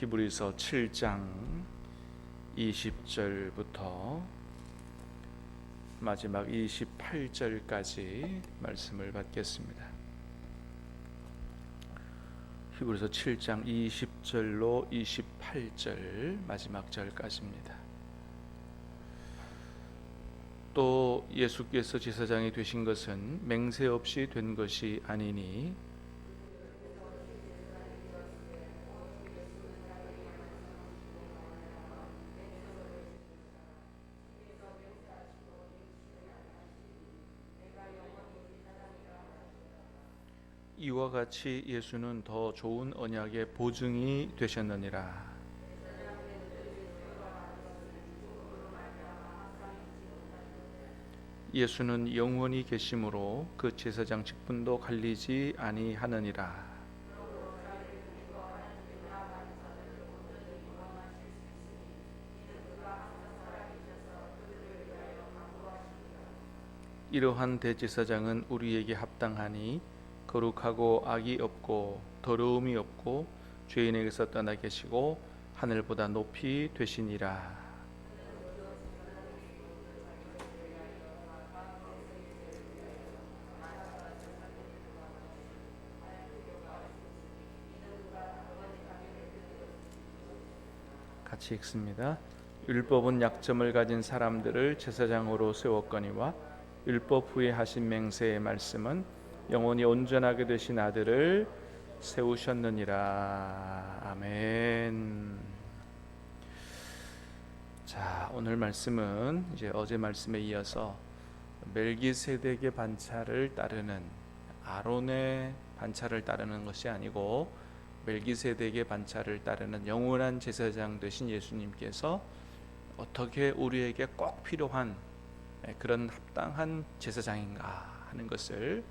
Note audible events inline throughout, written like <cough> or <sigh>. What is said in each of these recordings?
히브리서 7장 20절부터 마지막 28절까지 말씀을 받겠습니다. 히브리서 7장 20절로 28절 마지막 절까지입니다. 또 예수께서 제사장이 되신 것은 맹세 없이 된 것이 아니니 이와 같이 예수는 더 좋은 언약의 보증이 되셨느니라. 예수는 영원히 계심으로 그 제사장 직분도 갈리지 아니하느니라. 이러한 대제사장은 우리에게 합당하니 거룩하고 악이 없고 더러움이 없고 죄인에게서 떠나 계시고 하늘보다 높이 되시니라. 같이 읽습니다. 율법은 약점을 가진 사람들을 제사장으로 세웠거니와 율법 후에 하신 맹세의 말씀은 영원히 온전하게 되신 아들을 세우셨느니라. 아멘. 자, 오늘 말씀은 이제 어제 말씀에 이어서 멜기세덱의 반차를 따르는 아론의 반차를 따르는 것이 아니고 멜기세덱의 반차를 따르는 영원한 제사장 되신 예수님께서 어떻게 우리에게 꼭 필요한 그런 합당한 제사장인가 하는 것을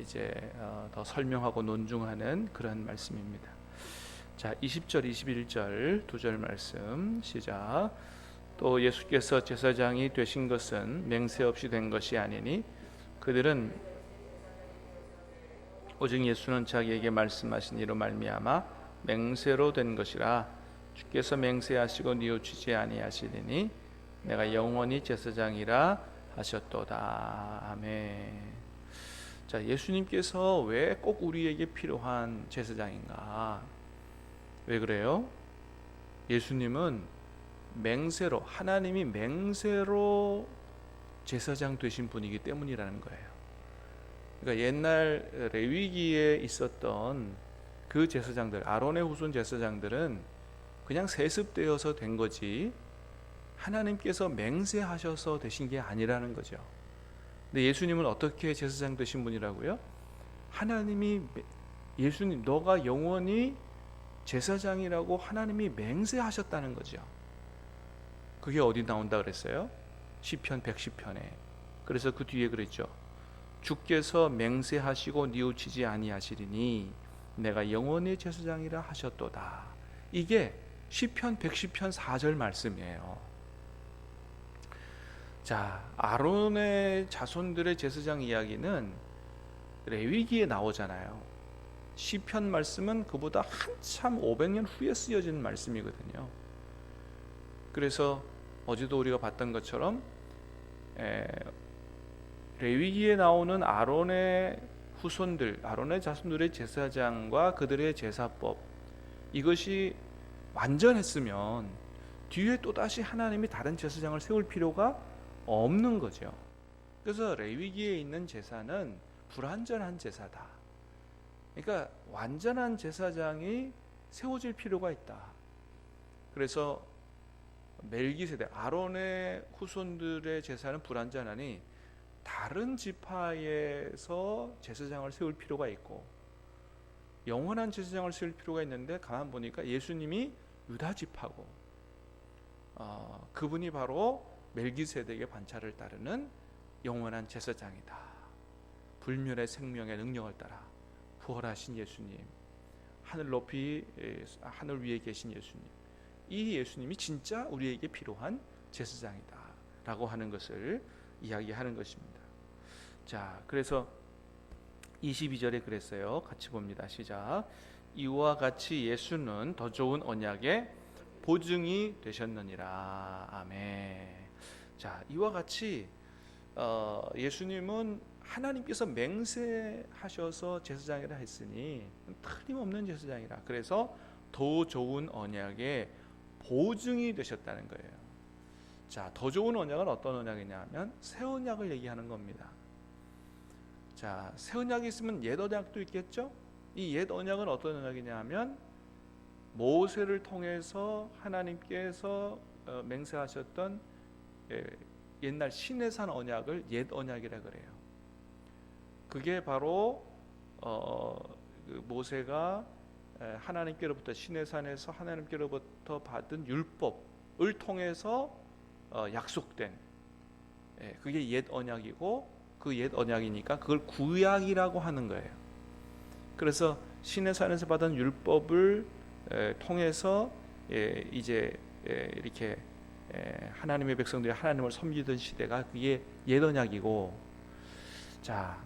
이제 어, 더 설명하고 논중하는 그런 말씀입니다. 자, 20절, 21절 두 절 말씀 시작. 또 예수께서 제사장이 되신 것은 맹세 없이 된 것이 아니니 그들은 오직 예수는 자기에게 말씀하신 이로 말미암아 맹세로 된 것이라 주께서 맹세하시고 뉘우치지 아니하시리니 내가 영원히 제사장이라 하셨도다. 아멘. 자, 예수님께서 왜 꼭 우리에게 필요한 제사장인가? 왜 그래요? 예수님은 맹세로 하나님이 맹세로 제사장 되신 분이기 때문이라는 거예요. 그러니까 옛날 레위기에 있었던 그 제사장들, 아론의 후손 제사장들은 그냥 세습되어서 된 거지 하나님께서 맹세하셔서 되신 게 아니라는 거죠. 근데 예수님은 어떻게 제사장 되신 분이라고요? 하나님이 예수님 너가 영원히 제사장이라고 하나님이 맹세하셨다는 거죠. 그게 어디 나온다 그랬어요? 시편 110편에. 그래서 그 뒤에 그랬죠. 주께서 맹세하시고 뉘우치지 아니하시리니 내가 영원히 제사장이라 하셨도다. 이게 시편 110편 4절 말씀이에요. 자, 아론의 자손들의 제사장 이야기는 레위기에 나오잖아요. 시편 말씀은 그보다 한참 500년 후에 쓰여진 말씀이거든요. 그래서 어제도 우리가 봤던 것처럼 에, 레위기에 나오는 아론의 후손들, 아론의 자손들의 제사장과 그들의 제사법 이것이 완전했으면 뒤에 또 다시 하나님이 다른 제사장을 세울 필요가 없는 거죠. 그래서 레위기에 있는 제사는 불완전한 제사다. 그러니까 완전한 제사장이 세워질 필요가 있다. 그래서 멜기세덱 아론의 후손들의 제사는 불완전하니 다른 지파에서 제사장을 세울 필요가 있고 영원한 제사장을 세울 필요가 있는데 가만 보니까 예수님이 유다 지파고 어, 그분이 바로 멜기세덱의 반차를 따르는 영원한 제사장이다. 불멸의 생명의 능력을 따라 부활하신 예수님, 하늘 높이 하늘 위에 계신 예수님, 이 예수님이 진짜 우리에게 필요한 제사장이다라고 하는 것을 이야기하는 것입니다. 자, 그래서 22절에 그랬어요. 같이 봅니다. 시작. 이와 같이 예수는 더 좋은 언약의 보증이 되셨느니라. 아멘. 자, 이와 같이 어, 예수님은 하나님께서 맹세하셔서 제사장이라 했으니 틀림없는 제사장이라. 그래서 더 좋은 언약의 보증이 되셨다는 거예요. 자, 더 좋은 언약은 어떤 언약이냐면 새 언약을 얘기하는 겁니다. 자, 새 언약이 있으면 옛 언약도 있겠죠? 이 옛 언약은 어떤 언약이냐면 모세를 통해서 하나님께서 어, 맹세하셨던 예, 옛날 시내산 언약을 옛 언약이라 그래요. 그게 바로 어, 그 모세가 에, 하나님께로부터 시내산에서 하나님께로부터 받은 율법을 통해서 어, 약속된 예, 그게 옛 언약이고 그 옛 언약이니까 그걸 구약이라고 하는 거예요. 그래서 시내산에서 받은 율법을 에, 통해서 예, 이제 예, 이렇게 에, 하나님의 백성들이 하나님을 섬기던 시대가 그게 옛 언약이고 자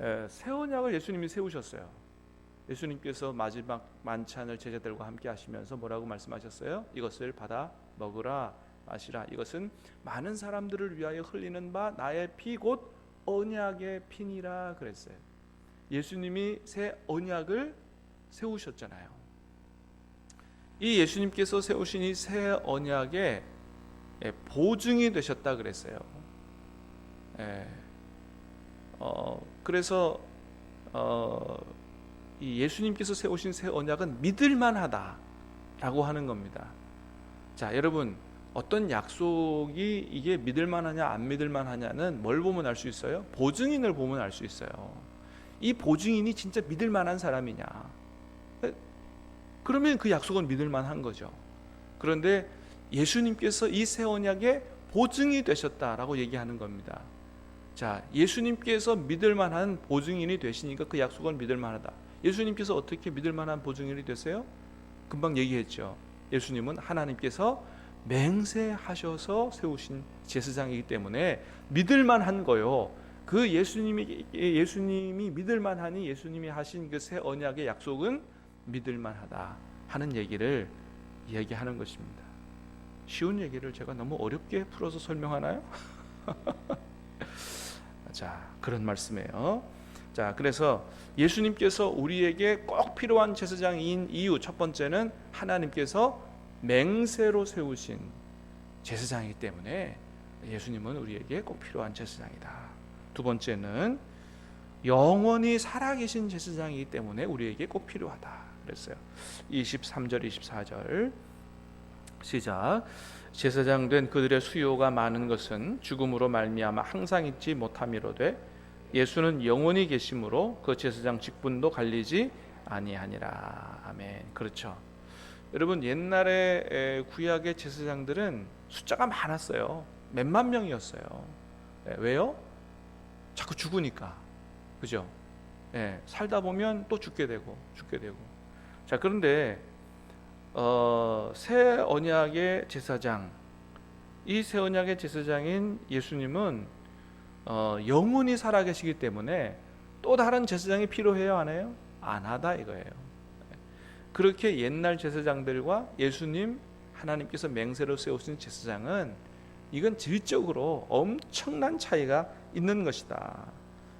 에, 새 언약을 예수님이 세우셨어요. 예수님께서 마지막 만찬을 제자들과 함께 하시면서 뭐라고 말씀하셨어요? 이것을 받아 먹으라 마시라. 이것은 많은 사람들을 위하여 흘리는 바 나의 피 곧 언약의 피니라 그랬어요. 예수님이 새 언약을 세우셨잖아요. 이 예수님께서 세우신 이 새 언약의 예, 보증이 되셨다 그랬어요. 예. 어, 그래서 어, 이 예수님께서 세우신 새 언약은 믿을만하다라고 하는 겁니다. 자, 여러분 어떤 약속이 이게 믿을만하냐 안 믿을만하냐는 뭘 보면 알 수 있어요? 보증인을 보면 알 수 있어요. 이 보증인이 진짜 믿을만한 사람이냐? 그러면 그 약속은 믿을 만한 거죠. 그런데 예수님께서 이 새 언약의 보증이 되셨다라고 얘기하는 겁니다. 자, 예수님께서 믿을 만한 보증인이 되시니까 그 약속은 믿을 만하다. 예수님께서 어떻게 믿을 만한 보증인이 되세요? 금방 얘기했죠. 예수님은 하나님께서 맹세하셔서 세우신 제사장이기 때문에 믿을 만한 거요. 그 예수님이 예수님이 믿을 만하니 예수님이 하신 그 새 언약의 약속은 믿을 만하다 하는 얘기를 얘기하는 것입니다. 쉬운 얘기를 제가 너무 어렵게 풀어서 설명하나요? <laughs> 자 그런 말씀이에요. 자 그래서 예수님께서 우리에게 꼭 필요한 제사장인 이유 첫 번째는 하나님께서 맹세로 세우신 제사장이기 때문에 예수님은 우리에게 꼭 필요한 제사장이다. 두 번째는 영원히 살아계신 제사장이기 때문에 우리에게 꼭 필요하다. 그랬어요. 23절 24절 시작 제사장 된 그들의 수요가 많은 것은 죽음으로 말미암아 항상 있지 못함이로되 예수는 영원히 계심으로 그 제사장 직분도 갈리지 아니하니라. 아멘. 그렇죠. 여러분 옛날에 구약의 제사장들은 숫자가 많았어요. 몇만 명이었어요. 네, 왜요? 자꾸 죽으니까. 그죠? 네, 살다 보면 또 죽게 되고 죽게 되고. 자 그런데 어, 새 언약의 제사장 이 새 언약의 제사장인 예수님은 어, 영원히 살아계시기 때문에 또 다른 제사장이 필요해요 안 해요? 안 하다 이거예요. 그렇게 옛날 제사장들과 예수님 하나님께서 맹세로 세우신 제사장은 이건 질적으로 엄청난 차이가 있는 것이다.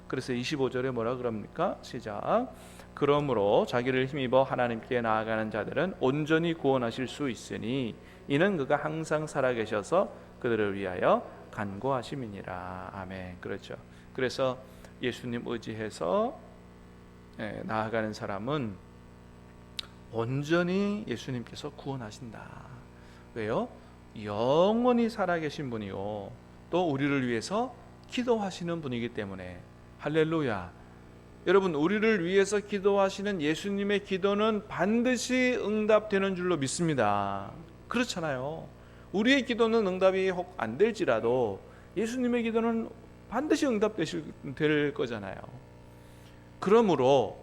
그래서 25절에 뭐라 그럽니까? 시작. 그러므로 자기를 힘입어 하나님께 나아가는 자들은 온전히 구원하실 수 있으니 이는 그가 항상 살아계셔서 그들을 위하여 간구하심이니라. 아멘. 그렇죠. 그래서 예수님 의지해서 예, 나아가는 사람은 온전히 예수님께서 구원하신다. 왜요? 영원히 살아계신 분이요. 또 우리를 위해서 기도하시는 분이기 때문에 할렐루야. 여러분 우리를 위해서 기도하시는 예수님의 기도는 반드시 응답되는 줄로 믿습니다. 그렇잖아요. 우리의 기도는 응답이 혹 안 될지라도 예수님의 기도는 반드시 응답되실 될 거잖아요. 그러므로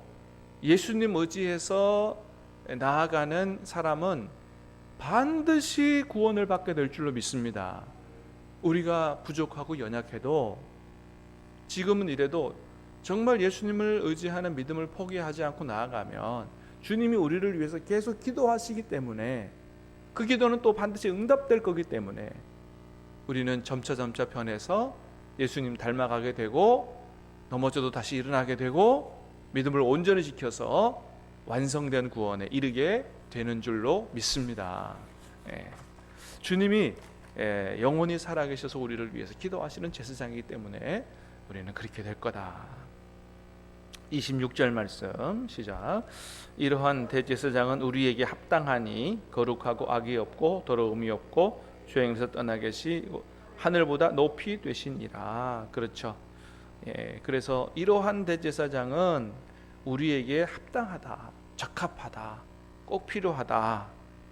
예수님 의지해서 나아가는 사람은 반드시 구원을 받게 될 줄로 믿습니다. 우리가 부족하고 연약해도 지금은 이래도 정말 예수님을 의지하는 믿음을 포기하지 않고 나아가면 주님이 우리를 위해서 계속 기도하시기 때문에 그 기도는 또 반드시 응답될 거기 때문에 우리는 점차 점차 변해서 예수님 닮아가게 되고 넘어져도 다시 일어나게 되고 믿음을 온전히 지켜서 완성된 구원에 이르게 되는 줄로 믿습니다. 예. 주님이 예, 영원히 살아계셔서 우리를 위해서 기도하시는 제사장이기 때문에 우리는 그렇게 될 거다. 26절 말씀 시작. 이러한 대제사장은 우리에게 합당하니 거룩하고 악이 없고 더러움이 없고 죄행에서 떠나 계시고 하늘보다 높이 되시니라. 그렇죠. 예, 그래서 이러한 대제사장은 우리에게 합당하다, 적합하다, 꼭 필요하다.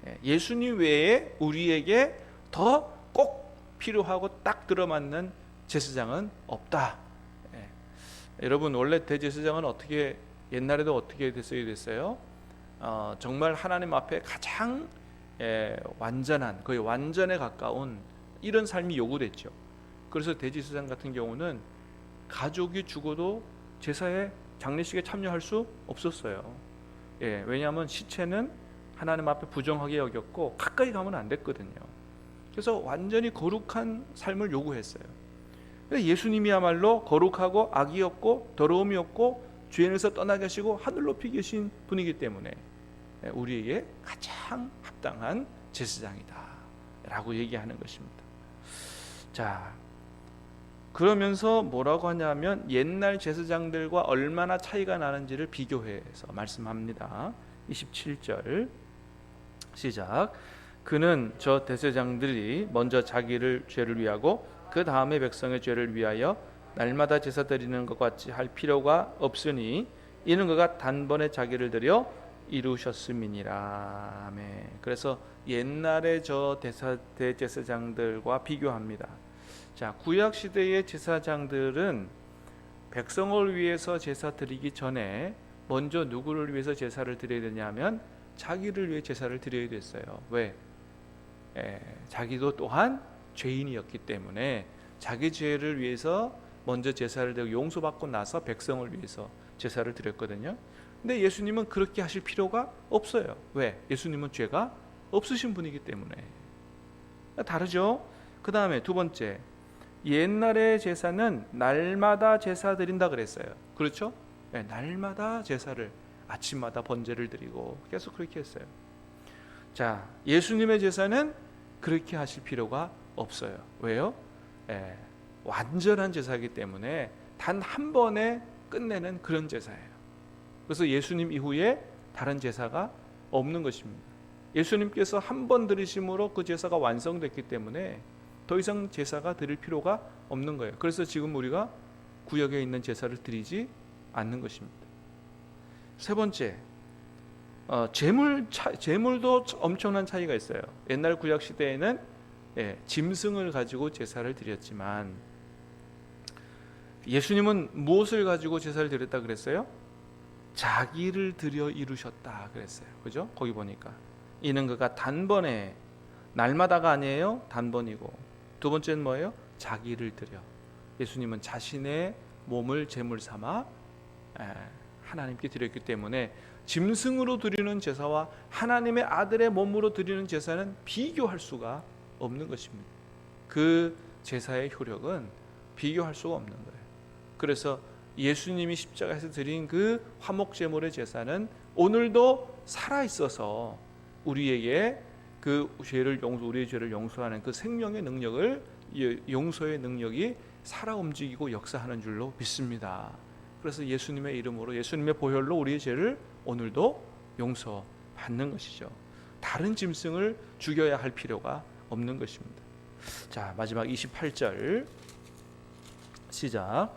예, 예수님 외에 우리에게 더 꼭 필요하고 딱 들어맞는 제사장은 없다. 예, 여러분 원래 대제사장은 어떻게 옛날에도 어떻게 됐어야 됐어요? 어, 정말 하나님 앞에 가장 예, 완전한 거의 완전에 가까운 이런 삶이 요구됐죠. 그래서 대제사장 같은 경우는 가족이 죽어도 제사에 장례식에 참여할 수 없었어요. 예, 왜냐하면 시체는 하나님 앞에 부정하게 여겼고 가까이 가면 안 됐거든요. 그래서 완전히 거룩한 삶을 요구했어요. 예수님이야말로 거룩하고 악이 없고 더러움이 없고 죄인에서 떠나 계시고 하늘 높이 계신 분이기 때문에 우리에게 가장 합당한 제사장이다라고 얘기하는 것입니다. 자, 그러면서 뭐라고 하냐면 옛날 제사장들과 얼마나 차이가 나는지를 비교해서 말씀합니다. 27절 시작. 그는 저 대제장들이 먼저 자기를 죄를 위하고 그 다음에 백성의 죄를 위하여 날마다 제사 드리는 것 같이 할 필요가 없으니 이는 그가 단번에 자기를 드려 이루셨음이니라. 아멘. 그래서 옛날의 저 대사 대제사장들과 비교합니다. 자, 구약 시대의 제사장들은 백성을 위해서 제사 드리기 전에 먼저 누구를 위해서 제사를 드려야 되냐면 자기를 위해 제사를 드려야 됐어요. 왜? 에, 자기도 또한 죄인이었기 때문에 자기 죄를 위해서 먼저 제사를 드리고 용서받고 나서 백성을 위해서 제사를 드렸거든요. 근데 예수님은 그렇게 하실 필요가 없어요. 왜? 예수님은 죄가 없으신 분이기 때문에. 다르죠? 그 다음에 두 번째, 옛날의 제사는 날마다 제사 드린다 그랬어요. 그렇죠? 네, 날마다 제사를 아침마다 번제를 드리고 계속 그렇게 했어요. 자, 예수님의 제사는 그렇게 하실 필요가 없어요. 왜요? 예, 완전한 제사이기 때문에 단 한 번에 끝내는 그런 제사예요. 그래서 예수님 이후에 다른 제사가 없는 것입니다. 예수님께서 한번 드리심으로 그 제사가 완성됐기 때문에 더 이상 제사가 드릴 필요가 없는 거예요. 그래서 지금 우리가 구역에 있는 제사를 드리지 않는 것입니다. 세 번째, 어, 재물 차, 재물도 엄청난 차이가 있어요. 옛날 구약 시대에는 예, 짐승을 가지고 제사를 드렸지만 예수님은 무엇을 가지고 제사를 드렸다 그랬어요? 자기를 드려 이루셨다 그랬어요. 그죠? 거기 보니까 이는 그가 단번에 날마다가 아니에요. 단번이고 두 번째는 뭐예요? 자기를 드려. 예수님은 자신의 몸을 제물 삼아 하나님께 드렸기 때문에 짐승으로 드리는 제사와 하나님의 아들의 몸으로 드리는 제사는 비교할 수가 없는 것입니다. 그 제사의 효력은 비교할 수가 없는 거예요. 그래서 예수님이 십자가에서 드린 그 화목 제물의 제사는 오늘도 살아 있어서 우리에게 그 죄를 용서 우리의 죄를 용서하는 그 생명의 능력을 용서의 능력이 살아 움직이고 역사하는 줄로 믿습니다. 그래서 예수님의 이름으로 예수님의 보혈로 우리의 죄를 오늘도 용서받는 것이죠. 다른 짐승을 죽여야 할 필요가 없는 것입니다. 자, 마지막 28절 시작.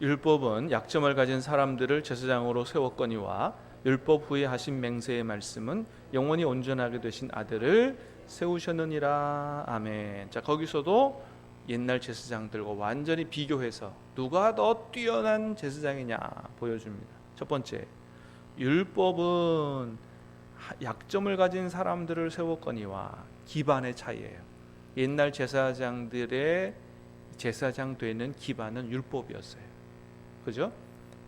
율법은 약점을 가진 사람들을 제사장으로 세웠거니와 율법 후에 하신 맹세의 말씀은 영원히 온전하게 되신 아들을 세우셨느니라. 아멘. 자, 거기서도 옛날 제사장들과 완전히 비교해서 누가 더 뛰어난 제사장이냐 보여줍니다. 첫 번째, 율법은 약점을 가진 사람들을 세웠거니와 기반의 차이예요. 옛날 제사장들의 제사장 되는 기반은 율법이었어요. 그죠?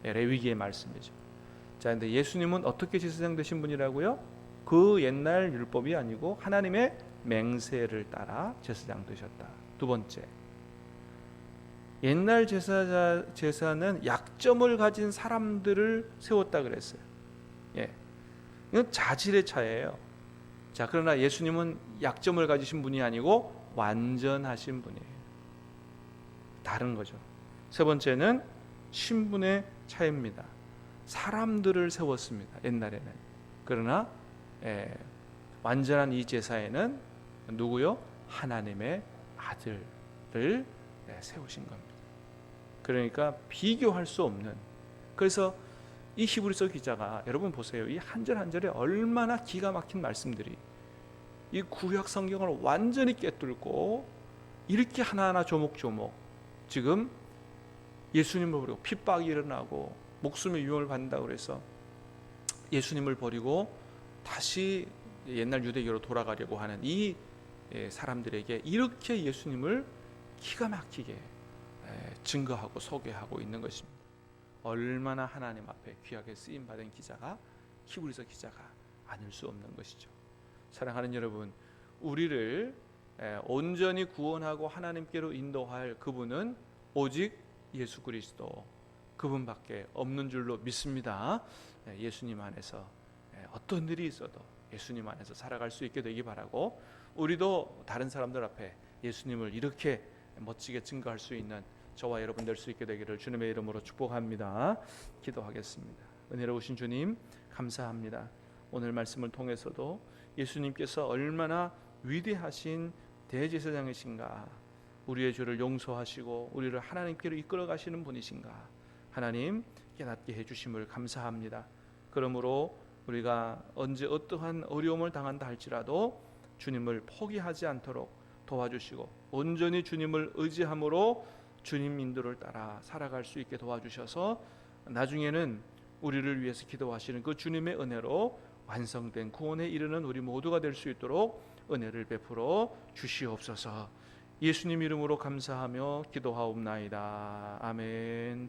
예, 레위기의 말씀이죠. 자, 근데 예수님은 어떻게 제사장 되신 분이라고요? 그 옛날 율법이 아니고 하나님의 맹세를 따라 제사장 되셨다. 두 번째. 옛날 제사자 제사는 약점을 가진 사람들을 세웠다 그랬어요. 예. 이건 자질의 차이예요. 자, 그러나 예수님은 약점을 가지신 분이 아니고 완전하신 분이에요. 다른 거죠. 세 번째는 신분의 차이입니다. 사람들을 세웠습니다. 옛날에는. 그러나 예, 완전한 이 제사에는 누구요? 하나님의 아들을 예, 세우신 겁니다. 그러니까 비교할 수 없는. 그래서 이 히브리서 기자가 여러분 보세요. 이 한 절 한 절에 얼마나 기가 막힌 말씀들이 이 구약 성경을 완전히 꿰뚫고 이렇게 하나하나 조목조목 지금 예수님을 버리고 핍박이 일어나고 목숨의 위험을 받는다고 그래서 예수님을 버리고 다시 옛날 유대교로 돌아가려고 하는 이 예, 사람들에게 이렇게 예수님을 기가 막히게 예, 증거하고 소개하고 있는 것입니다. 얼마나 하나님 앞에 귀하게 쓰임 받은 기자가 히브리서 기자가 아닐 수 없는 것이죠. 사랑하는 여러분, 우리를 예, 온전히 구원하고 하나님께로 인도할 그분은 오직 예수 그리스도 그분밖에 없는 줄로 믿습니다. 예, 예수님 안에서 예, 어떤 일이 있어도 예수님 안에서 살아갈 수 있게 되기 바라고 우리도 다른 사람들 앞에 예수님을 이렇게 멋지게 증거할 수 있는 저와 여러분 될 수 있게 되기를 주님의 이름으로 축복합니다. 기도하겠습니다. 은혜로우신 주님 감사합니다. 오늘 말씀을 통해서도 예수님께서 얼마나 위대하신 대제사장이신가 우리의 죄를 용서하시고 우리를 하나님께로 이끌어 가시는 분이신가 하나님 깨닫게 해 주심을 감사합니다. 그러므로 우리가 언제 어떠한 어려움을 당한다 할지라도 주님을 포기하지 않도록 도와주시고 온전히 주님을 의지함으로 주님 인도를 따라 살아갈 수 있게 도와주셔서 나중에는 우리를 위해서 기도하시는 그 주님의 은혜로 완성된 구원에 이르는 우리 모두가 될 수 있도록 은혜를 베풀어 주시옵소서. 예수님 이름으로 감사하며 기도하옵나이다. 아멘.